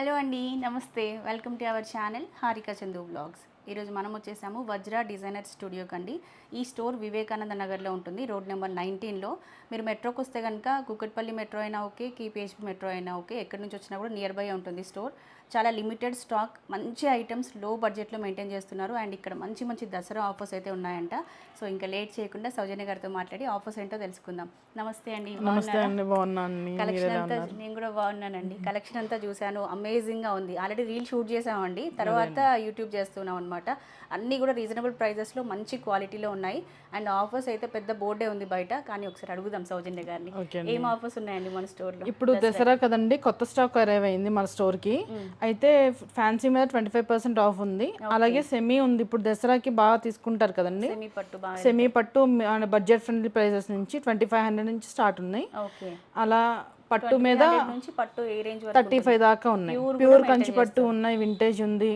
Hello అండి నమస్తే. Welcome to our channel Harika Chandu blogs. ఈరోజు మనం వచ్చేసాము వజ్ర డిజైనర్ స్టూడియోకి అండి. ఈ స్టోర్ వివేకానంద నగర్లో ఉంటుంది రోడ్ నెంబర్ నైన్టీన్లో. మీరు మెట్రోకి వస్తే కనుక కుక్కట్పల్లి మెట్రో అయినా ఓకే కీపీహెచ్పి మెట్రో అయినా ఓకే ఎక్కడి నుంచి వచ్చినా కూడా నియర్ బై ఉంటుంది స్టోర్. చాలా లిమిటెడ్ స్టాక్ మంచి ఐటమ్స్లో బడ్జెట్లో మెయింటైన్ చేస్తున్నారు. అండ్ ఇక్కడ మంచి మంచి దసరా ఆఫర్స్ అయితే ఉన్నాయంట. సో ఇంకా లేట్ చేయకుండా సౌజన్య గారితో మాట్లాడి ఆఫర్స్ ఏంటో తెలుసుకుందాం. నమస్తే అండి నమస్తే? అండి బాగున్నాను. కలెక్షన్ అంతా నేను కూడా బాగున్నానండి. కలెక్షన్ అంతా చూశాను. అమేజింగ్గా ఉంది. ఆల్రెడీ రీల్ షూట్ చేసామండి. తర్వాత యూట్యూబ్ చేస్తున్నాం అనమాట అన్నీ కూడా రీజనబుల్ ప్రైజెస్లో మంచి క్వాలిటీలో ఉన్నాయి. అండ్ ఆఫర్స్ అయితే పెద్ద బోర్డే ఉంది బయట. కానీ ఒకసారి అడుగుదాం సౌజన్య గారిని. ఏం ఆఫర్స్ ఉన్నాయండి మన స్టోర్లో? ఇప్పుడు దసరా. కదండి కొత్త స్టాక్ అరైవ్ అయింది మన స్టోర్కి. అయితే ఫ్యాన్సీ మీద ట్వంటీ ఫైవ్ పర్సెంట్ ఆఫ్ ఉంది. అలాగే సెమీ ఉంది. ఇప్పుడు దసరాకి బాగా తీసుకుంటారు కదండి. సెమీ పట్టు బడ్జెట్ ఫ్రెండ్లీ ప్రైజెస్ నుంచి ట్వంటీ ఫైవ్ హండ్రెడ్ నుంచి స్టార్ట్ ఉన్నాయి. అలా పట్టు మీద నుంచి పట్టు ఏ రేంజ్ వరకు థర్టీ ఫైవ్ దాకా ఉన్నాయి. ప్యూర్ కంచి పట్టు ఉన్నాయి వింటేజ్ ఉంది.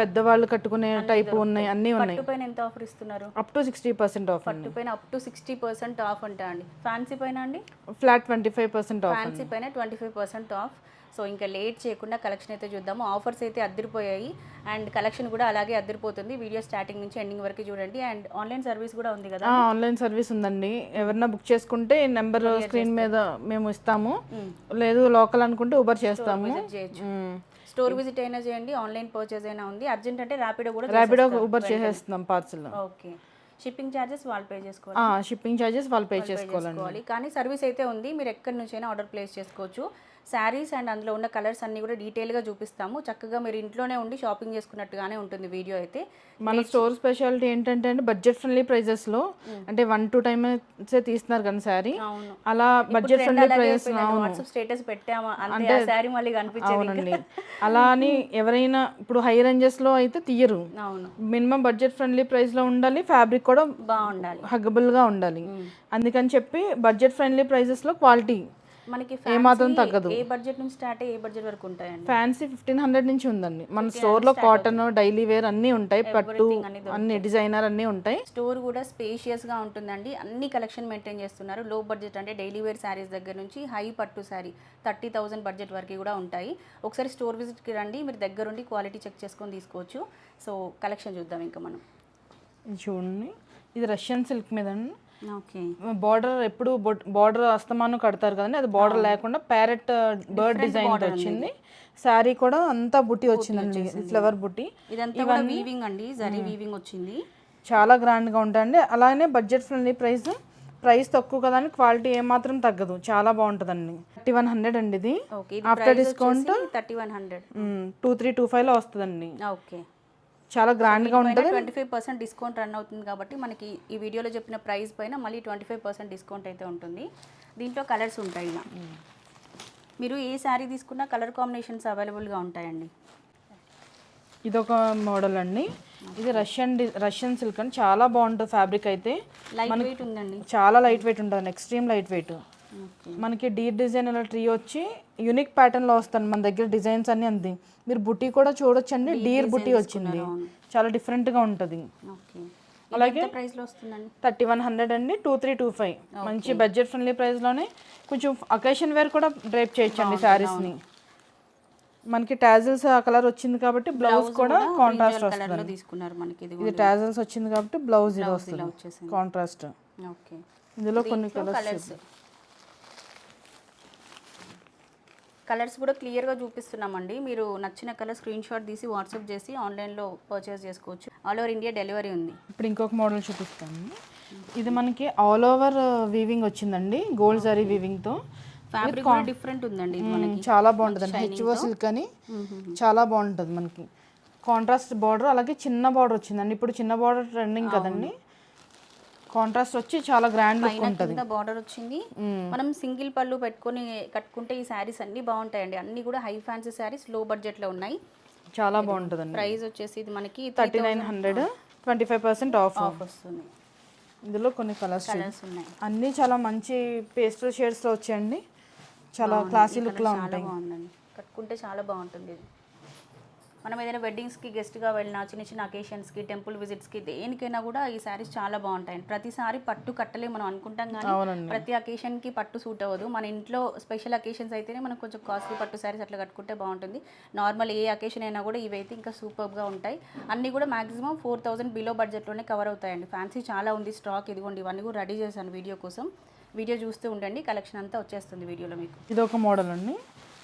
పెద్దవాళ్ళు కట్టుకునే టైప్ ఉన్నాయి అన్నీ ఉన్నాయి. పైన ఎంత ఆఫర్ ఇస్తున్నారు? Up to sixty percent off పట్టు పైన up to sixty percent off అంటా అండి ఫ్యాన్సీ పైన అండి? Flat twenty five percent off fancy పైన twenty five percent off so ఇంకా లేట్ చేయకుండా కలెక్షన్ అయితే చూద్దాము. ఆఫర్స్ అయితే అద్దరిపోయాయి. అండ్ కలెక్షన్ కూడా అలాగే అద్దరిపోతుంది. వీడియో స్టార్టింగ్ నుంచి ఎండింగ్ వరకు చూడండి. అండ్ ఆన్లైన్ సర్వీస్ కూడా ఉంది కదా? ఆన్లైన్ సర్వీస్ ఉందండి. ఎవరన్నా బుక్ చేసుకుంటే నెంబర్ స్క్రీన్ మీద మేము ఇస్తాము. లేదు లోకల్ అనుకుంటే ఉబర్ చేస్తాము. స్టోర్ విజిట్ అయినా చేయండి. ఆన్లైన్ పర్చేస్ అయినా ఉంది. అర్జెంట్ అంటే ర్యాపిడో కూడా ర్యాపిడో ఉబర్ చేసేస్తున్నాం పార్సల్ ఓకే షిప్పింగ్ ఛార్జెస్ వాళ్ళు పే చేసుకోవాలి. షిప్పింగ్ ఛార్జెస్ వాళ్ళు పే చేసుకోవాలి. కానీ సర్వీస్ అయితే ఉంది. మీరు ఎక్కడి నుంచైనా ఆర్డర్ ప్లేస్ చేసుకోవచ్చు. శారీస్ అండ్ అందులో ఉన్న కలర్స్ అన్ని కూడా డీటెయిల్గా చూపిస్తాము. చక్కగా మీరు ఇంట్లోనే ఉండి షాపింగ్ చేసుకున్నట్టుగానే ఉంటుంది వీడియో అయితే. మన స్టోర్ స్పెషాలిటీ ఏంటంటే అండి బడ్జెట్ ఫ్రెండ్లీ ప్రైజెస్లో అంటే వన్ టూ టైమ్స్ తీస్తున్నారు కానీ శారీ. అలా budget friendly prices WhatsApp status పెట్టామా? Sari మళ్ళీ కనిపించేది అలా అని ఎవరైనా ఇప్పుడు హై రేంజెస్లో అయితే తీయరు. అవును. మినిమం బడ్జెట్ ఫ్రెండ్లీ ప్రైస్లో ఉండాలి ఫ్యాబ్రిక్ కూడా బాగుండాలి. హగ్గబుల్గా ఉండాలి అందుకని చెప్పి బడ్జెట్ ఫ్రెండ్లీ ప్రైసెస్లో క్వాలిటీ మనకి ఏమాత్రం తగ్గదు. ఏ బడ్జెట్ నుంచి స్టార్ట్ ఏ బడ్జెట్ వరకు ఉంటాయండి? ఫ్యాన్సీ ఫిఫ్టీన్ హండ్రెడ్ నుంచి ఉందండి. మన స్టోర్లో కాటన్ డైలీ వేర్ అన్నీ ఉంటాయి. పట్టు అన్ని డిజైనర్ అన్నీ ఉంటాయి. స్టోర్ కూడా స్పేషియస్గా ఉంటుందండి. అన్ని కలెక్షన్ మెయింటైన్ చేస్తున్నారు. లో బడ్జెట్ అంటే డైలీ వేర్ శారీస్ దగ్గర నుంచి హై పట్టు శారీ థర్టీ థౌసండ్ బడ్జెట్ వరకు కూడా ఉంటాయి. ఒకసారి స్టోర్ విజిట్కి రండి. మీరు దగ్గరుండి క్వాలిటీ చెక్ చేసుకొని తీసుకోవచ్చు. సో కలెక్షన్ చూద్దాం ఇంకా మనం. ఇది చూడండి. ఇది రష్యన్ సిల్క్ మీద ఓకే. బార్డర్ ఎప్పుడు బార్డర్ అస్తమానం కడతారు కదండి. అది బార్డర్ లేకుండా ప్యారెట్ బర్డ్ డిజైన్ వచ్చింది. శారీ కూడా అంతా బుట్టి వచ్చిందండి. ఫ్లవర్ బుట్టి. వీవింగ్ అండి. జరీ వీవింగ్ వచ్చింది. చాలా గ్రాండ్గా ఉంటాయండి. అలానే బడ్జెట్ ఫ్రెండ్లీ ప్రైస్. ప్రైస్ తక్కువ కదా అని క్వాలిటీ ఏమాత్రం తగ్గదు. చాలా బాగుంటుందండి. థర్టీ వన్ హండ్రెడ్ అండి ఇది. After discount thirty one hundred. Two three two ఫైవ్లో వస్తుందండి. ఓకే. చాలా గ్రాండ్గా ఉంటుంది. Twenty five percent discount run అవుతుంది కాబట్టి మనకి ఈ వీడియోలో చెప్పిన ప్రైస్ పైన మళ్ళీ ట్వంటీ ఫైవ్ పర్సెంట్ డిస్కౌంట్ అయితే ఉంటుంది. దీంట్లో కలర్స్ ఉంటాయి ఇలా. మీరు ఏ శారీ తీసుకున్నా కలర్ కాంబినేషన్స్ అవైలబుల్గా ఉంటాయండి. ఇది ఒక మోడల్ అండి ఇది రష్యన్ రష్యన్ సిల్క్ అండి. చాలా బాగుంటుంది ఫ్యాబ్రిక్ అయితే. లైట్ వెయిట్ ఉందండి. చాలా లైట్ వెయిట్ ఉంటుంది. ఎక్స్ట్రీమ్ లైట్ వెయిట్ మనకి డీప్ డిజైన్ ట్రీ వచ్చి యూనిక్ ప్యాటర్న్లో వస్తుంది మన దగ్గర డిజైన్స్ అన్ని అంది. మీరు బుట్టి కూడా చూడొచ్చండి డీర్ బుట్టి వచ్చింది. చాలా డిఫరెంట్గా ఉంటుంది. ఓకే. అలాగే ప్రైస్లో వస్తుందండి? థర్టీ వన్ హండ్రెడ్ అండి టూ త్రీ టూ ఫైవ్. మంచి బడ్జెట్ ఫ్రెండ్లీ ప్రైస్లోనే. కొంచెం అకేషన్ వేర్ కూడా డ్రైప్ చేయొచ్చండి శారీస్ని. మనకి టాజిల్స్ ఆ కలర్ వచ్చింది కాబట్టి బ్లౌజ్ కూడా కాంట్రాస్ట్ వస్తుంది. తీసుకున్నారు మనకి ఇది టాజిల్స్ వచ్చింది కాబట్టి బ్లౌజ్ ఇది వస్తుంది. Contrast okay. ఇందులో కొన్ని కలర్స్ కలర్స్ కూడా క్లియర్గా చూపిస్తున్నామండి. మీరు నచ్చిన కలర్ స్క్రీన్ షాట్ తీసి వాట్సాప్ చేసి ఆన్లైన్లో పర్చేస్ చేసుకోవచ్చు. ఆల్ ఓవర్ ఇండియా డెలివరీ ఉంది. ఇప్పుడు ఇంకొక మోడల్ చూపిస్తాను. ఇది మనకి ఆల్ ఓవర్ వీవింగ్ వచ్చిందండి. గోల్డ్ జరీ వీవింగ్తో. ఫ్యాబ్రిక్ డిఫరెంట్ ఉందండి చాలా బాగుంటుంది హెచ్ఓ సిల్క్ అని చాలా బాగుంటుంది మనకి. కాంట్రాస్ట్ బార్డర్ అలాగే చిన్న బార్డర్ వచ్చిందండి. ఇప్పుడు చిన్న బార్డర్ ట్రెండింగ్ కదండి. కాంట్రాస్ట్ వచ్చి చాలా గ్రాండ్ లుక్ ఉంటుంది. కింద బార్డర్ వచ్చింది. మనం సింగిల్ పళ్ళు పెట్టుకొని కట్టుకుంటే ఈ శారీస్ అన్ని బాగుంటాయండి. అన్ని కూడా హై ఫ్యాన్సీ శారీస్లో బడ్జెట్లో ఉన్నాయి. చాలా బాగుంటుందండి. ప్రైస్ వచ్చేసి ఇది మనకి thirty nine hundred twenty five percent off off వస్తుంది. ఇందులో కొన్ని కలర్స్ కలర్స్ ఉన్నాయి. అన్నీ చాలా మంచి పేస్టల్ షేడ్స్లో వచ్చాయండి. చాలా క్లాసీ లుక్లో ఉంటాయి. కట్టుకుంటే చాలా బాగుంటుంది ఇది. మనం ఏదైనా వెడ్డింగ్స్కి గెస్ట్గా వెళ్ళినా చిన్న చిన్న అకేషన్స్కి టెంపుల్ విజిట్స్కి దేనికైనా కూడా ఈ శారీస్ చాలా బాగుంటాయి ప్రతిసారి పట్టు కట్టలే మనం అనుకుంటాం కానీ ప్రతి అకేషన్కి పట్టు సూట్ అవ్వదు. మన ఇంట్లో స్పెషల్ అకేషన్స్ అయితేనే మనం కొంచెం కాస్ట్లీ పట్టు శారీస్ అట్లా కట్టుకుంటే బాగుంటుంది. నార్మల్ ఏ అకేషన్ అయినా కూడా ఇవైతే ఇంకా సూపర్గా ఉంటాయి. అన్నీ కూడా మాక్సిమం ఫోర్ థౌసండ్ బిలో బడ్జెట్లోనే కవర్ అవుతాయండి. ఫ్యాన్సీ చాలా ఉంది స్టాక్ ఇదిగోండి ఇవన్నీ కూడా రెడీ చేశాను వీడియో కోసం. వీడియో చూస్తూ ఉండండి కలెక్షన్ అంతా వచ్చేస్తుంది వీడియోలో మీకు. ఇది ఒక మోడల్ అండి.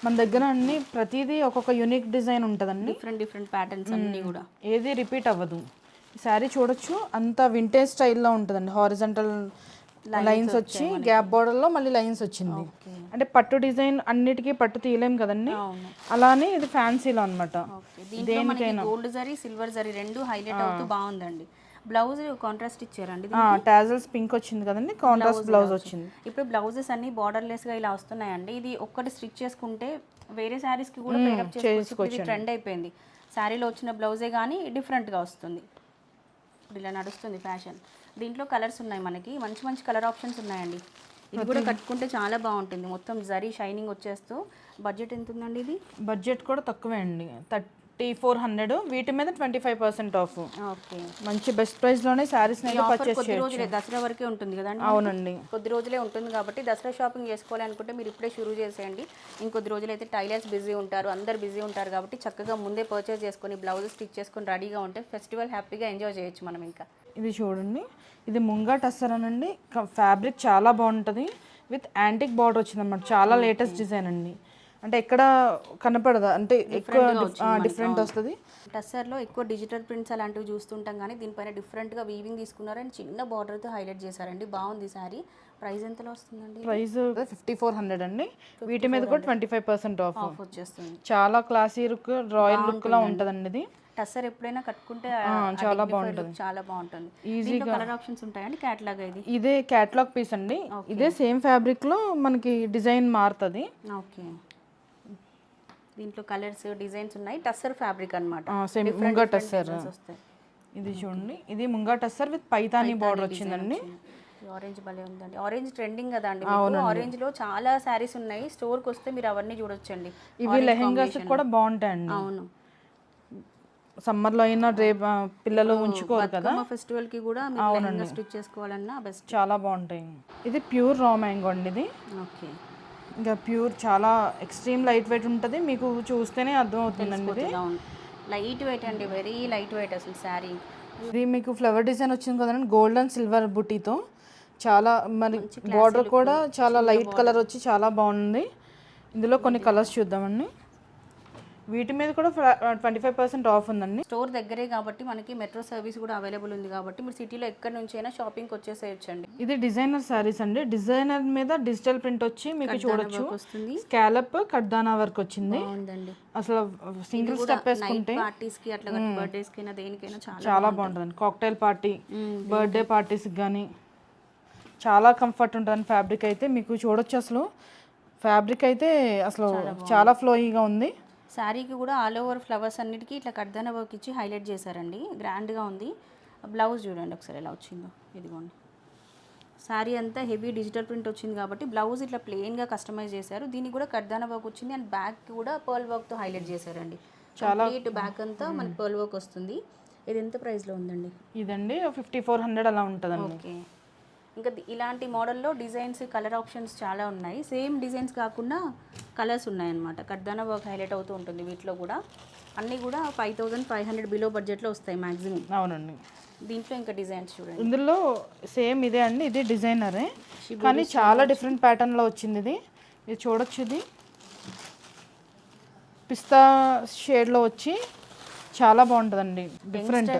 మన దగ్గర అన్ని ప్రతిదీ ఒక్కొక్క యూనిక్ డిజైన్ ఉంటుందండి. డిఫరెంట్ డిఫరెంట్ ప్యాటర్న్స్ అన్నీ కూడా. ఏది రిపీట్ అవ్వదు. ఈ శారీ చూడొచ్చు అంత వింటేజ్ స్టైల్లో ఉంటుందండి. హారిజంటల్ లైన్స్ వచ్చి గ్యాప్ బోర్డర్లో మళ్ళీ లైన్స్ వచ్చింది. అంటే పట్టు డిజైన్ అన్నిటికీ పట్టు తీయలేం కదండి. అలానే ఇది ఫ్యాన్సీలో అనమాట గోల్డ్ జరీ సిల్వర్ జరీ రెండు హైలైట్ అవుతూ బాగుందండి. బ్లౌజ్ కాంట్రాస్ట్ ఇచ్చారండి. టాజల్స్ పింక్ వచ్చింది కదండి కాంట్రాస్ట్ బ్లౌజ్ వచ్చింది. ఇప్పుడు బ్లౌజెస్ అన్ని borderless గా ఇలా వస్తున్నాయండి. ఇది ఒక్కటి స్టిచ్ చేసుకుంటే వేరే sarees కి కూడా పేరప్ చేసుకోవచ్చు ట్రెండ్ అయిపోయింది. శారీలో వచ్చిన బ్లౌజే కానీ గా వస్తుంది. ఇప్పుడు ఇలా నడుస్తుంది ఫ్యాషన్ దీంట్లో కలర్స్ ఉన్నాయి మనకి. మంచి మంచి కలర్ ఆప్షన్స్ ఉన్నాయండి. ఇది కూడా కట్టుకుంటే చాలా బాగుంటుంది. మొత్తం జరీ షైనింగ్ వచ్చేస్తూ. బడ్జెట్ ఎంత ఉందండి ఇది? బడ్జెట్ కూడా తక్కువే అండి. థర్టీ ఫోర్ హండ్రెడ్ వీటి మీద twenty five percent off. Okay. మంచి బెస్ట్ శారీస్ పర్చేస్ కొద్ది చేయొచ్చు. రోజులే దసరా వరకే ఉంటుంది కదండి అవునండి. కొద్ది రోజులే ఉంటుంది కాబట్టి దసరా షాపింగ్ చేసుకోవాలి అనుకుంటే మీరు ఇప్పుడే షురూ చేసేయండి. ఇంకొద్ది రోజులు అయితే టైలర్స్ బిజీ ఉంటారు అందరు బిజీ ఉంటారు కాబట్టి చక్కగా ముందే పర్చేస్ చేసుకొని బ్లౌజ్ స్టిచ్ చేసుకొని రెడీగా ఉంటే ఫెస్టివల్ హ్యాపీగా ఎంజాయ్ చేయొచ్చు మనం ఇంకా. ఇది చూడండి. ఇది ముంగా టస్సర్ అనండి. ఫ్యాబ్రిక్ చాలా బాగుంటుంది. విత్ యాంటిక్ బార్డర్ వచ్చిందన్నమాట. చాలా లేటెస్ట్ డిజైన్ అండి. అంటే ఎక్కడ కనపడదు? అంటే ఎక్కువ డిఫరెంట్ వస్తుంది? టస్సర్లో ఎక్కువ డిజిటల్ ప్రింట్స్ అలాంటివి చూస్తుంటాం కానీ దీనిపైన డిఫరెంట్గా వీవింగ్ తీసుకున్నారు అండ్ చిన్న బార్డర్తో హైలైట్ చేశారండి. బాగుంది సారీ ప్రైస్ ఎంతలో వస్తుందండి? ప్రైస్ ఫిఫ్టీ ఫోర్ హండ్రెడ్ అండి. వీటి మీద కూడా twenty five percent off off వచ్చేస్తుంది. చాలా క్లాసీ లుక్ రాయల్ లుక్ లా ఉంటుందండి ఇది. టస్సర్ ఎప్పుడైనా కట్టుకుంటే చాలా బాగుంటుంది. చాలా బాగుంటుంది. దీంట్లో కలర్ ఆప్షన్స్ ఉంటాయండి క్యాట్లాగ్ ఇది? ఇదే క్యాట్లాగ్ పీస్ అండి. ఇదే సేమ్ ఫ్యాబ్రిక్లో మనకి డిజైన్ మారుతుంది. ఓకే దీంట్లో కలర్స్ డిజైన్స్ ఉన్నాయి. టస్సర్ ఫ్యాబ్రిక్ అనమాట సేమ్ ముంగా టస్సర్. ఇది చూడండి. ఇది ముంగా టస్సర్ విత్ పైతానీ బార్డర్ వచ్చిందండి. ఆరెంజ్ భలే ఉందండి. ఆరెంజ్ ట్రెండింగ్ కదా అండి ఆరెంజ్లో చాలా శారీస్ ఉన్నాయి. స్టోర్కి వస్తే మీరు అవన్నీ చూడొచ్చండి. ఇవి లెహెంగాస్ కూడా బాగుంటాయండి. అవును. సమ్మర్లో అయినా రేపు పిల్లలు ఉంచుకోరు కదా? ఫెస్టివల్కి కూడా మీరు లెహంగా స్టిచ్ చేసుకోవాలన్నా బెస్ట్ చాలా బాగుంటాయి. ఇది ప్యూర్ రా మ్యాంగో అండి ఇది. ఓకే ఇంకా ప్యూర్ చాలా ఎక్స్ట్రీమ్ లైట్ వెయిట్ ఉంటుంది. మీకు చూస్తేనే అర్థం అవుతుందండి లైట్ వెయిట్ అండి వెరీ లైట్ వెయిట్ అసలు శారీ. ఇది మీకు ఫ్లవర్ డిజైన్ వచ్చింది కదండి గోల్డ్ అండ్ సిల్వర్ బుటీతో. చాలా మరి బార్డర్ కూడా చాలా లైట్ కలర్ వచ్చి చాలా బాగుంది. ఇందులో కొన్ని కలర్స్ చూద్దామండి. వీటి మీద కూడా ట్వంటీ ఫైవ్ పర్సెంట్ ఆఫ్ ఉందండి. స్టోర్ దగ్గరే కాబట్టి మనకి మెట్రో సర్వీస్ కూడా అవైలబుల్ ఉంది కాబట్టి మీరు సిటీలో ఎక్కడి నుంచి అయినా షాపింగ్కి వచ్చేసేయచ్చండి. ఇది డిజైనర్ శారీస్ అండి. డిజైనర్ మీద డిజిటల్ ప్రింట్ వచ్చి మీకు చూడొచ్చు. స్కాలప్ కడ్దానా వర్క్ వచ్చింది. అసలు సింగిల్ స్టెప్ వేసుకుంటే పార్టీస్కి అట్లా బర్త్డేస్కి అయినా దేనికైనా చాలా బాగుంటుంది. కాక్టైల్ పార్టీ బర్త్డే పార్టీస్కి కానీ చాలా కంఫర్ట్ ఉంటుంది ఫ్యాబ్రిక్ అయితే. మీకు చూడొచ్చు అసలు. ఫ్యాబ్రిక్ అయితే అసలు చాలా ఫ్లోయిగా ఉంది. శారీకి కూడా ఆల్ ఓవర్ ఫ్లవర్స్ అన్నిటికీ ఇట్లా కడ్దాన వర్క్ ఇచ్చి హైలైట్ చేశారండి. గ్రాండ్గా ఉంది. బ్లౌజ్ చూడండి ఒకసారి ఎలా వచ్చిందో. ఇదిగోండి. శారీ అంతా హెవీ డిజిటల్ ప్రింట్ వచ్చింది కాబట్టి బ్లౌజ్ ఇట్లా ప్లెయిన్గా కస్టమైజ్ చేశారు. దీనికి కూడా కడ్దాన వర్క్ వచ్చింది అండ్ బ్యాక్ కూడా పర్ల్ వర్క్తో హైలైట్ చేశారండి. చాలా బ్యాక్ అంతా మనకి పర్ల్ వర్క్ వస్తుంది. ఇది ఎంత ప్రైస్లో ఉందండి? ఇదండి ఫిఫ్టీ ఫోర్ హండ్రెడ్ అలా ఉంటుందండి. ఓకే. ఇంకా ఇలాంటి మోడల్లో డిజైన్స్ కలర్ ఆప్షన్స్ చాలా ఉన్నాయి. సేమ్ డిజైన్స్ కాకుండా కలర్స్ ఉన్నాయన్నమాట. కడ్దాన వర్క్ హైలైట్ అవుతూ ఉంటుంది వీటిలో కూడా. అన్నీ కూడా five thousand five hundred below బడ్జెట్లో వస్తాయి మ్యాక్సిమం అవునండి. దీంట్లో ఇంకా డిజైన్స్ చూడండి. ఇందులో సేమ్ ఇదే అండి ఇది డిజైనరే. కానీ చాలా డిఫరెంట్ ప్యాటర్న్లో వచ్చింది ఇది. ఇది చూడొచ్చు ఇది. పిస్తా షేడ్లో వచ్చి చాలా బాగుంటుందండి. డిఫరెంట్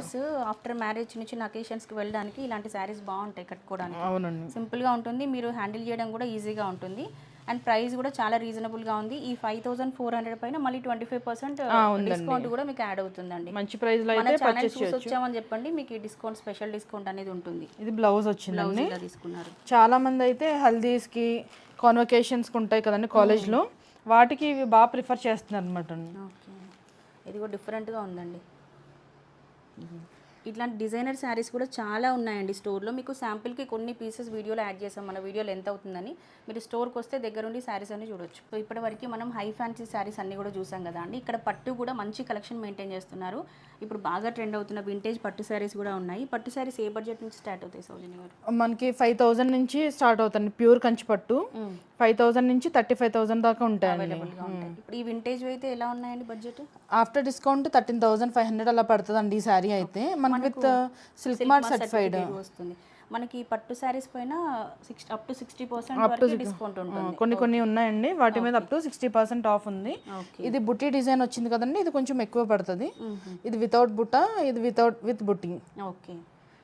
ఆఫ్టర్ మ్యారేజ్ చిన్న చిన్న అకేషన్స్కి వెళ్ళడానికి ఇలాంటి శారీస్ బాగుంటాయి కట్టుకోవడానికి. అవునండి. సింపుల్గా ఉంటుంది మీరు హ్యాండిల్ చేయడం కూడా ఈజీగా ఉంటుంది. అండ్ ప్రైస్ కూడా చాలా రీజనబుల్గా ఉంది. ఈ ఫైవ్ థౌసండ్ ఫోర్ హండ్రెడ్ పైన మళ్ళీ ట్వంటీ ఫైవ్ పర్సెంట్ డిస్కౌంట్ కూడా మీకు యాడ్ అవుతుందండి. మంచి ప్రైస్లో మన అయితే ఛానల్ చూసి వచ్చామని చెప్పండి మీకు ఈ డిస్కౌంట్ స్పెషల్ డిస్కౌంట్ అనేది ఉంటుంది. ఇది బ్లౌజ్ వచ్చిందండి. తీసుకున్నారు. చాలా మంది అయితే హల్దీస్కి కాన్వకేషన్స్కి ఉంటాయి కదండి కాలేజ్లో వాటికి ఇవి బాగా ప్రిఫర్ చేస్తున్నారు అనమాట ఇది కూడా డిఫరెంట్గా ఉందండి. ఇట్లాంటి డిజైనర్ శారీస్ కూడా చాలా ఉన్నాయండి స్టోర్లో. మీకు శాంపిల్కి కొన్ని పీసెస్ వీడియోలో యాడ్ చేసాం మన వీడియోలో ఎంత అవుతుందని మీరు స్టోర్కి వస్తే దగ్గరుండి శారీస్ అన్ని చూడొచ్చు. సో ఇప్పటివరకు మనం హై ఫ్యాన్సీ శారీస్ అన్ని కూడా చూసాం కదా అండి. ఇక్కడ పట్టు కూడా మంచి కలెక్షన్ మెయింటైన్ చేస్తున్నారు. ఇప్పుడు బాగా ట్రెండ్ అవుతున్న వింటేజ్ పట్టు శారీస్ కూడా ఉన్నాయి. పట్టు శారీస్ ఏ బడ్జెట్ నుంచి స్టార్ట్ అవుతాయి సౌజన్య గారు? మనకి ఫైవ్ థౌజండ్ నుంచి స్టార్ట్ అవుతుంది ప్యూర్ కంచి పట్టు. ఫైవ్ థౌజండ్ నుంచి థర్టీ ఫైవ్ థౌజండ్ దాకా ఉంటాయి. ఇప్పుడు ఈ వింటేజ్ అయితే ఎలా ఉన్నాయండి budget? After discount thirteen thousand five hundred అలా పడుతుందండి ఈ శారీ అయితే. మనకి విత్ సిల్క్ మార్ట్ సర్టిఫైడ్ వస్తుంది. మనకి పట్టు శారీస్ పైన six up to sixty percent discount ఉంటుంది. కొన్ని కొన్ని ఉన్నాయండి. వాటి మీద up to sixty percent off ఉంది. ఇది బుట్టి డిజైన్ వచ్చింది కదండి. ఇది కొంచెం ఎక్కువ పడుతుంది. ఇది వితౌట్ బుట్ట? ఇది వితౌట్ విత్ బుట్టి. ఓకే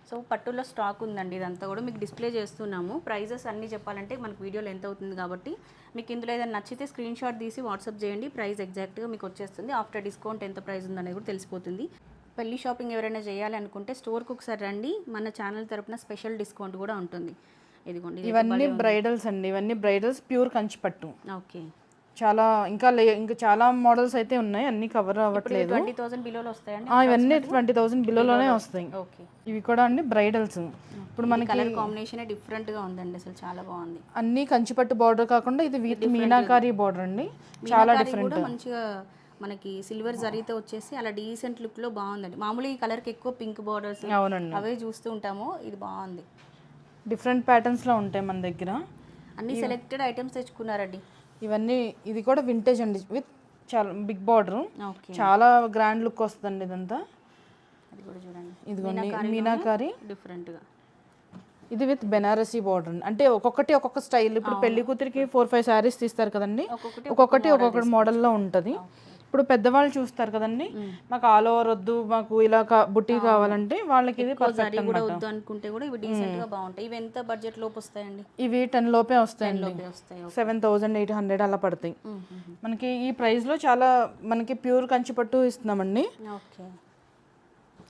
సో పట్టులో స్టాక్ ఉందండి. ఇదంతా కూడా మీకు డిస్ప్లే చేస్తున్నాము. ప్రైజెస్ అన్నీ చెప్పాలంటే మనకు వీడియోలో ఎంత అవుతుంది కాబట్టి మీకు ఇందులో ఏదైనా నచ్చితే స్క్రీన్ షాట్ తీసి వాట్సాప్ చేయండి. ప్రైస్ ఎగ్జాక్ట్గా మీకు వచ్చేస్తుంది. ఆఫ్టర్ డిస్కౌంట్ ఎంత ప్రైస్ ఉందనేది కూడా తెలిసిపోతుంది. పెళ్ళి షాపింగ్ ఎవరైనా చేయాలి అనుకుంటే స్టోర్కి ఒకసారి రండి. మన ఛానల్ తరపున స్పెషల్ డిస్కౌంట్ కూడా ఉంటుంది. ఇదిగోండి ఇది ఇవన్నీ బ్రైడల్స్ అండి. ఇవన్నీ బ్రైడల్స్ ప్యూర్ కంచి పట్టు ఓకే. చాలా ఇంకా ఇంకా చాలా మోడల్స్ అయితే ఉన్నాయి. అన్ని కవర్ అవ్వట్లేదు. ట్వంటీ థౌసండ్ బిలోలో వస్తాయండి? ఆ, ఇవన్నీ ట్వంటీ థౌసండ్ బిలోలోనే వస్తాయి. ఓకే. ఇవి కూడా అండి బ్రైడల్స్. ఇప్పుడు మనకి కలర్ కాంబినేషన్ డిఫరెంట్గా ఉందండి అసలు. చాలా బాగుంది. అన్ని కంచిపట్టు బార్డర్ కాకుండా ఇది విత్ మీనాకారి బార్డర్ అండి. చాలా కూడా మంచిగా మనకి సిల్వర్ జరీతో వచ్చేసి అలా డీసెంట్ లుక్లో బాగుందండి. మామూలుగా ఈ కలర్కి ఎక్కువ పింక్ బార్డర్స్ అవునండి అవే చూస్తూ ఉంటాము. ఇది బాగుంది. డిఫరెంట్ ప్యాటర్న్స్లో ఉంటాయి మన దగ్గర. అన్ని సెలెక్టెడ్ ఐటమ్స్ తెచ్చుకున్నారండి. ఇవన్నీ ఇది కూడా వింటేజ్ అండి. విత్ చాలా బిగ్ బార్డర్ చాలా గ్రాండ్ లుక్ వస్తుందండి ఇదంతా. అది కూడా చూడండి. ఇదిగోండి మీనాకారి. డిఫరెంట్గా. ఇది విత్ బెనారసీ బార్డర్ అంటే ఒక్కొక్కటి ఒక్కొక్క స్టైల్ ఇప్పుడు పెళ్ళి కూతురికి ఫోర్ ఫైవ్ శారీస్ తీస్తారు కదండి. ఒక్కొక్కటి ఒక్కొక్కటి ఒక్కొక్క మోడల్లో ఉంటుంది. ఇప్పుడు పెద్దవాళ్ళు చూస్తారు కదండి. మాకు ఆల్ ఓవర్ వద్దు మాకు ఇలా బుట్టి కావాలంటే వాళ్ళకి ఇది పర్ఫెక్ట్ కూడా వద్దు అనుకుంటే కూడా ఇవి డీసెంట్గా బాగుంటాయి. ఇవి ఎంత బడ్జెట్ లోపు వస్తాయండి? ఇవి టెన్ లోపే వస్తాయండి. వస్తాయి సెవెన్ థౌజండ్ ఎయిట్ హండ్రెడ్ అలా పడతాయి. మనకి ఈ ప్రైస్లో చాలా మనకి ప్యూర్ కంచి పట్టు ఇస్తున్నామండి. ఓకే.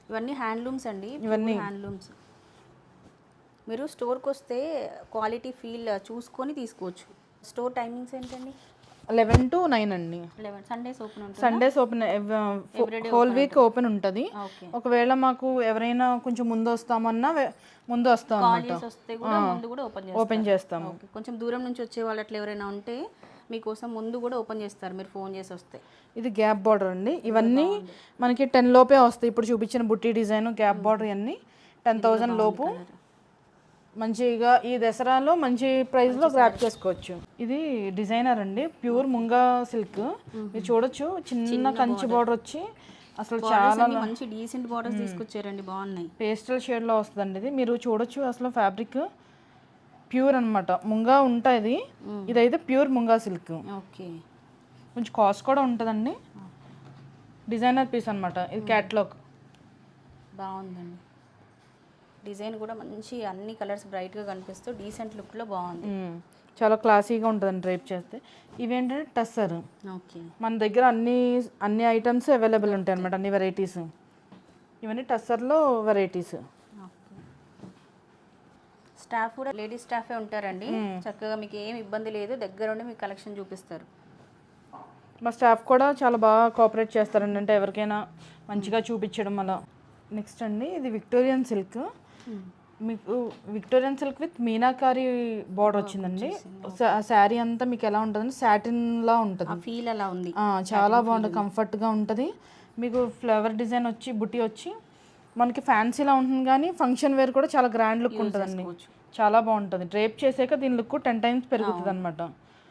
ఇవన్నీ హ్యాండ్లూమ్స్ అండి. ఇవన్నీ. హ్యాండ్లూమ్స్ మీరు స్టోర్కి వస్తే క్వాలిటీ ఫీల్ చూసుకొని తీసుకోవచ్చు. స్టోర్ టైమింగ్స్ ఏంటండి? లెవెన్ టు నైన్ అండి. సండేస్ ఓపెన్ ఉంటుంది? Sundays open whole week open ఉంటుంది? ఒకవేళ మాకు ఎవరైనా కొంచెం ముందు వస్తామన్నా ముందు వస్తాం అన్నమాట. ఓపెన్ చేస్తాము. ఓకే కొంచెం దూరం నుంచి వచ్చే వాళ్ళు అట్లా ఎవరైనా ఉంటే మీకోసం ముందు కూడా ఓపెన్ చేస్తారు మీరు ఫోన్ చేసి వస్తే ఇది గ్యాప్ బార్డర్ అండి. ఇవన్నీ మనకి టెన్ లోపే వస్తాయి. ఇప్పుడు చూపించిన బుట్టి డిజైన్ గ్యాప్ బార్డర్ ఇవన్నీ టెన్ థౌజండ్ లోపు మంచిగా ఈ దసరాలో మంచి ప్రైస్లో గ్రాప్ చేసుకోవచ్చు. ఇది డిజైనర్ అండి. ప్యూర్ ముంగా సిల్క్ మీరు చూడొచ్చు. చిన్న కంచి బార్డర్ వచ్చి అసలు చాలా మంచి డీసెంట్ బార్డర్స్ తీసుకొచ్చారండి. బాగున్నాయి. పేస్టల్ షేడ్లో వస్తుందండి ఇది. మీరు చూడొచ్చు అసలు ఫ్యాబ్రిక్ ప్యూర్ అన్నమాట. ముంగా ఉంటుంది. ఇదైతే ప్యూర్ ముంగా సిల్క్ ఓకే. కొంచెం కాస్ట్ కూడా ఉంటుందండి. డిజైనర్ పీస్ అన్నమాట. ఇది క్యాట్లాగ్ బాగుందండి. డిజైన్ కూడా మంచి అన్ని కలర్స్ బ్రైట్గా కనిపిస్తూ డీసెంట్ లుక్లో బాగుంది. చాలా క్లాసీగా ఉంటుందండి డ్రైప్ చేస్తే. ఇవేంటంటే టస్సర్. ఓకే. మన దగ్గర అన్ని అన్ని ఐటమ్స్ అవైలబుల్ ఉంటాయి అనమాట అన్ని వెరైటీస్. ఇవన్నీ టస్సర్లో వెరైటీస్. స్టాఫ్ కూడా లేడీస్ స్టాఫే ఉంటారండి. చక్కగా మీకు ఏం ఇబ్బంది లేదు దగ్గర ఉండి మీకు కలెక్షన్ చూపిస్తారు. మా స్టాఫ్ కూడా చాలా బాగా కోఆపరేట్ చేస్తారండి. అంటే ఎవరికైనా మంచిగా చూపించడం అలా. నెక్స్ట్ అండి ఇది విక్టోరియన్ సిల్క్. మీకు Victorian silk with meenakari border వచ్చిందండి. శారీ అంతా మీకు ఎలా ఉంటుందండి సాటిన్ లా ఉంటుంది ఫీల్ అలా ఉంది. చాలా బాగుంటుంది కంఫర్ట్గా ఉంటుంది. మీకు ఫ్లవర్ డిజైన్ వచ్చి బుట్టి వచ్చి మనకి ఫ్యాన్సీలా ఉంటుంది కానీ ఫంక్షన్ వేర్ కూడా చాలా గ్రాండ్ లుక్ ఉంటుందండి. చాలా బాగుంటుంది. డ్రేప్ చేసాక దీని లుక్ టెన్ టైమ్స్ పెరుగుతుంది అనమాట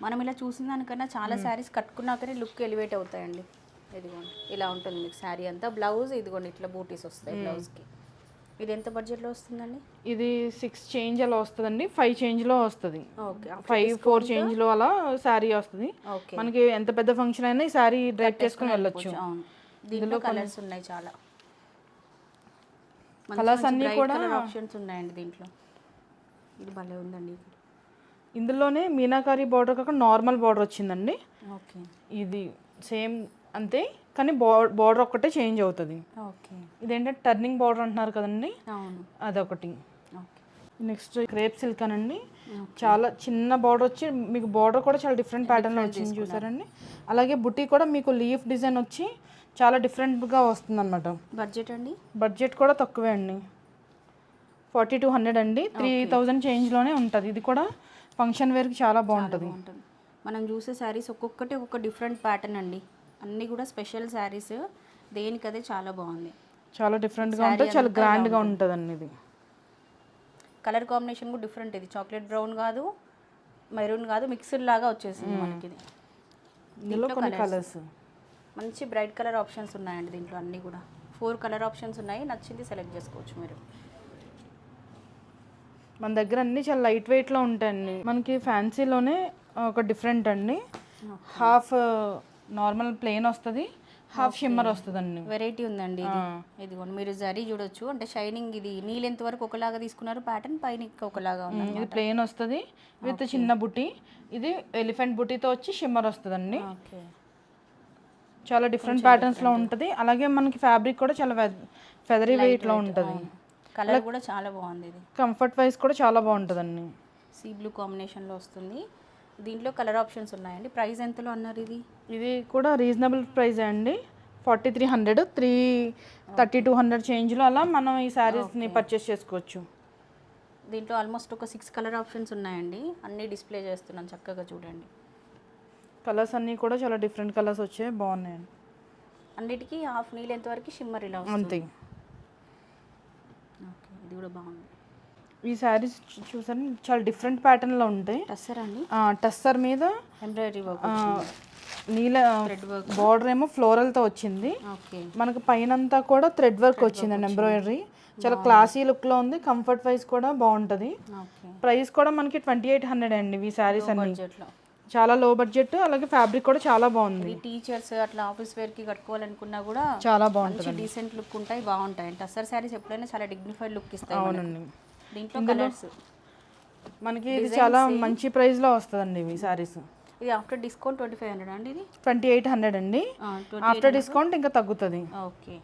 మనం ఇలా చూసిన దానికన్నా చాలా శారీస్ కట్టుకున్నాకనే లుక్ ఎలివేట్ అవుతాయండి. ఇదిగోండి ఇలా ఉంటుంది మీకు శారీ అంతా. బ్లౌజ్ ఇదిగోండి ఇట్లా బూటీస్ వస్తాయి బ్లౌజ్కి ఇది ఎంత బడ్జెట్లో వస్తుందండి? ఇది సిక్స్ చేంజ్ అలా వస్తుందండి ఫైవ్ చేంజ్లో వస్తుంది. ఓకే ఫైవ్ ఫోర్ చేంజ్లో అలా శారీ వస్తుంది. మనకి ఎంత పెద్ద ఫంక్షన్ అయినా ఈ శారీ డ్రైప్ చేసుకుని వెళ్ళొచ్చు. దీంట్లో కలర్స్ ఉన్నాయి చాలా. Colours అన్నీ కూడా- ఆప్షన్స్ ఉన్నాయండి దీంట్లో. ఇది భలే ఉందండి ఇది. ఇందులోనే మీనాకారి బార్డర్ కాకుండా నార్మల్ బార్డర్ వచ్చిందండి. ఓకే. ఇది సేమ్ అంతే. కానీ బార్డర్ ఒక్కటే చేంజ్ అవుతుంది. ఓకే. ఇదేంటంటే టర్నింగ్ బార్డర్ అంటున్నారు కదండి? అవును. అదొకటి. ఓకే. నెక్స్ట్ క్రేప్ సిల్క్ అనండి. చాలా చిన్న బార్డర్ వచ్చి మీకు బార్డర్ కూడా చాలా డిఫరెంట్ ప్యాటర్న్లో వచ్చింది చూసారండి. అలాగే బుటీ కూడా మీకు లీఫ్ డిజైన్ వచ్చి చాలా డిఫరెంట్గా వస్తుంది అనమాట బడ్జెట్ అండి? బడ్జెట్ కూడా తక్కువే అండి. ఫార్టీ టూ హండ్రెడ్ అండి. త్రీ థౌజండ్ చేంజ్లోనే ఉంటుంది. ఇది కూడా ఫంక్షన్ వేర్కి చాలా బాగుంటుంది. బాగుంటుంది. మనం చూసే శారీస్ ఒక్కొక్కటి ఒక్కొక్క డిఫరెంట్ ప్యాటర్న్ అండి. అన్నీ కూడా స్పెషల్ శారీస్. దేనికదే చాలా బాగుంది. చాలా డిఫరెంట్గా ఉంటుంది చాలా గ్రాండ్గా ఉంటుంది అండి ఇది. కలర్ కాంబినేషన్ కూడా డిఫరెంట్ ఇది. చాక్లెట్ బ్రౌన్ కాదు మెరూన్ కాదు మిక్స్డ్ లాగా వచ్చేసింది మనకి ఇది కలర్స్ మంచి బ్రైట్ కలర్ ఆప్షన్స్ ఉన్నాయండి దీంట్లో అన్నీ కూడా. ఫోర్ కలర్ ఆప్షన్స్ ఉన్నాయి నచ్చింది సెలెక్ట్ చేసుకోవచ్చు మీరు. మన దగ్గర అన్ని చాలా లైట్ వెయిట్లో ఉంటాయండి. మనకి ఫ్యాన్సీలోనే ఒక డిఫరెంట్ అండి. హాఫ్ నార్మల్ ప్లెయిన్ వస్తుంది హాఫ్ షిమ్మర్ వస్తుందండి. వెరైటీ ఉందండి ఇది. ఇదిగోండి మీరు జరీ చూడొచ్చు. అంటే షైనింగ్ ఇది నీళ్ళెంత వరకు ఒకలాగా తీసుకున్నారు ప్యాటర్న్ పైన ఒకలాగా ఉంది ఇది ప్లెయిన్ వస్తుంది విత్ చిన్న బుట్టి ఇది ఎలిఫెంట్ బుట్టితో వచ్చి షిమ్మర్ వస్తుందండి. ఓకే. చాలా డిఫరెంట్ ప్యాటర్న్స్లో ఉంటుంది. అలాగే మనకి ఫ్యాబ్రిక్ కూడా చాలా ఫెదరీ వెయిట్లో ఉంటుంది. కలర్ కూడా చాలా బాగుంది ఇది. కంఫర్ట్ వైజ్ కూడా చాలా బాగుంటుందండి. సీ బ్లూ కాంబినేషన్లో వస్తుంది. దీంట్లో కలర్ ఆప్షన్స్ ఉన్నాయండి. ప్రైస్ ఎంతలో అన్నారు ఇది? ఇది కూడా రీజనబుల్ ప్రైస్ అండి. Forty three hundred three thirty two hundred చేంజ్లో అలా మనం ఈ శారీస్ని పర్చేస్ చేసుకోవచ్చు. దీంట్లో ఆల్మోస్ట్ ఒక సిక్స్ కలర్ ఆప్షన్స్ ఉన్నాయండి. అన్నీ డిస్ప్లే చేస్తున్నాను చక్కగా చూడండి. కలర్స్ అన్నీ కూడా చాలా డిఫరెంట్ కలర్స్ వచ్చాయి. బాగున్నాయండి. అన్నిటికీ హాఫ్ నీళ్ళు ఎంత వరకు షిమ్మర్ ఇలా అంతే. ఓకే ఇది కూడా బాగుంది. ఈ శారీస్ చూసారు? చాలా డిఫరెంట్ ప్యాటర్న్లో ఉంటాయి. టస్సర్ అండి? టస్సర్ మీద ఎంబ్రాయిడరీ నీల బార్డర్ ఏమో ఫ్లోరల్తో వచ్చింది. మనకు పైనంతా కూడా థ్రెడ్ వర్క్ వచ్చిందండి ఎంబ్రాయిడరీ చాలా క్లాసీ లుక్లో ఉంది కంఫర్ట్ వైజ్ కూడా బాగుంటుంది. ప్రైస్ కూడా మనకి ట్వంటీ ఎయిట్ హండ్రెడ్ అండి ఈ శారీస్ అన్ని. చాలా లో బడ్జెట్ అలాగే ఫ్యాబ్రిక్ కూడా చాలా బాగుంది. టీచర్స్ అట్లా ఆఫీస్ వేర్కి కట్టుకోవాలనుకున్నా కూడా చాలా బాగుంటుంది డీసెంట్ లుక్ ఉంటాయి బాగుంటాయి. టస్సర్ శారీస్ ఎప్పుడైనా చాలా డిగ్నిఫైడ్ లుక్ ఇస్తాయి. అవునండి. దీంట్లో కలర్స్. మనకి ఇది చాలా మంచి ప్రైస్లో వస్తుందండి ఇవి శారీస్ ఇది after discount twenty five hundred అండి ఇది? ట్వంటీ ఎయిట్ హండ్రెడ్ అండి ఆఫ్టర్ డిస్కౌంట్ ఇంకా తగ్గుతుంది. ఓకే.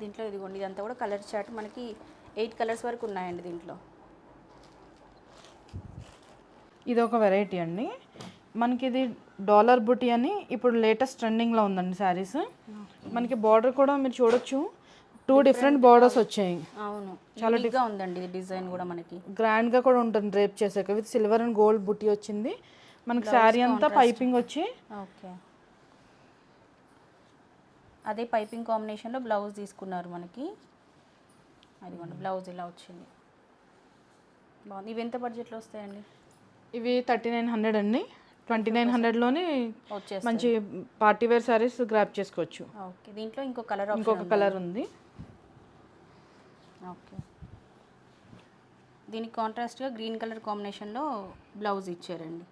దీంట్లో ఇదిగోండి ఇదంతా కూడా కలర్ చార్ట్ మనకి ఎయిట్ కలర్స్ వరకు ఉన్నాయండి దీంట్లో. ఇది ఒక వెరైటీ అండి. మనకి ఇది డాలర్ బుటీ అని ఇప్పుడు లేటెస్ట్ ట్రెండింగ్లో ఉందండి శారీస్ మనకి బార్డర్ కూడా మీరు చూడొచ్చు. టూ డిఫరెంట్ బార్డర్స్ వచ్చాయి. అవును. చాలా ఉందండి ఇది డిజైన్ కూడా మనకి. గ్రాండ్గా కూడా ఉంటుంది డ్రేప్ చేసాక. విత్ సిల్వర్ అండ్ గోల్డ్ బుటీ వచ్చింది. మనకి శారీ అంతా పైపింగ్ వచ్చి. ఓకే. అదే పైపింగ్ కాంబినేషన్లో బ్లౌజ్ తీసుకున్నారు మనకి. అదిగోండి బ్లౌజ్ ఇలా వచ్చింది. బాగుంది. ఇవి ఎంత బడ్జెట్లో వస్తాయండి? ఇవి థర్టీ నైన్ హండ్రెడ్ అండి. ట్వంటీ నైన్ హండ్రెడ్లోనే మంచి పార్టీ వేర్ శారీస్ గ్రాప్ చేసుకోవచ్చు. ఓకే. దీంట్లో ఇంకో కలర్ ఇంకొక కలర్ ఉంది. ఓకే. దీనికి కాంట్రాస్ట్గా గ్రీన్ కలర్ కాంబినేషన్లో బ్లౌజ్ ఇచ్చారండి.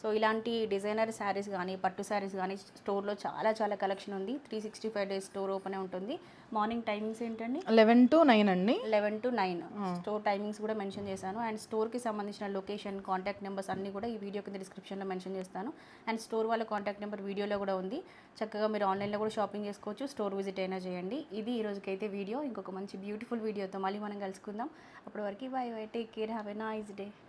సో ఇలాంటి డిజైనర్ శారీస్ కానీ పట్టు శారీస్ కానీ స్టోర్లో చాలా చాలా కలెక్షన్ ఉంది. Three sixty five days store open ఉంటుంది. మార్నింగ్ టైమింగ్స్ ఏంటండి? లెవెన్ టు నైన్ అండి. Eleven to nine. Store timings కూడా మెన్షన్ చేశాను. అండ్ స్టోర్కి సంబంధించిన లొకేషన్ కాంటాక్ట్ నెంబర్స్ అన్నీ కూడా ఈ వీడియో కింద డిస్క్రిప్షన్లో మెన్షన్ చేస్తాను. అండ్ స్టోర్ వాళ్ళ కాంటాక్ట్ నెంబర్ వీడియోలో కూడా ఉంది. చక్కగా మీరు ఆన్లైన్లో కూడా షాపింగ్ చేసుకోవచ్చు. స్టోర్ విజిట్ అయినా చేయండి. ఇది ఈ రోజుకైతే వీడియో. ఇంకొక మంచి బ్యూటిఫుల్ వీడియోతో మళ్ళీ మనం కలుసుకుందాం. అప్పటి వరకు bye bye take care. Have a nice day.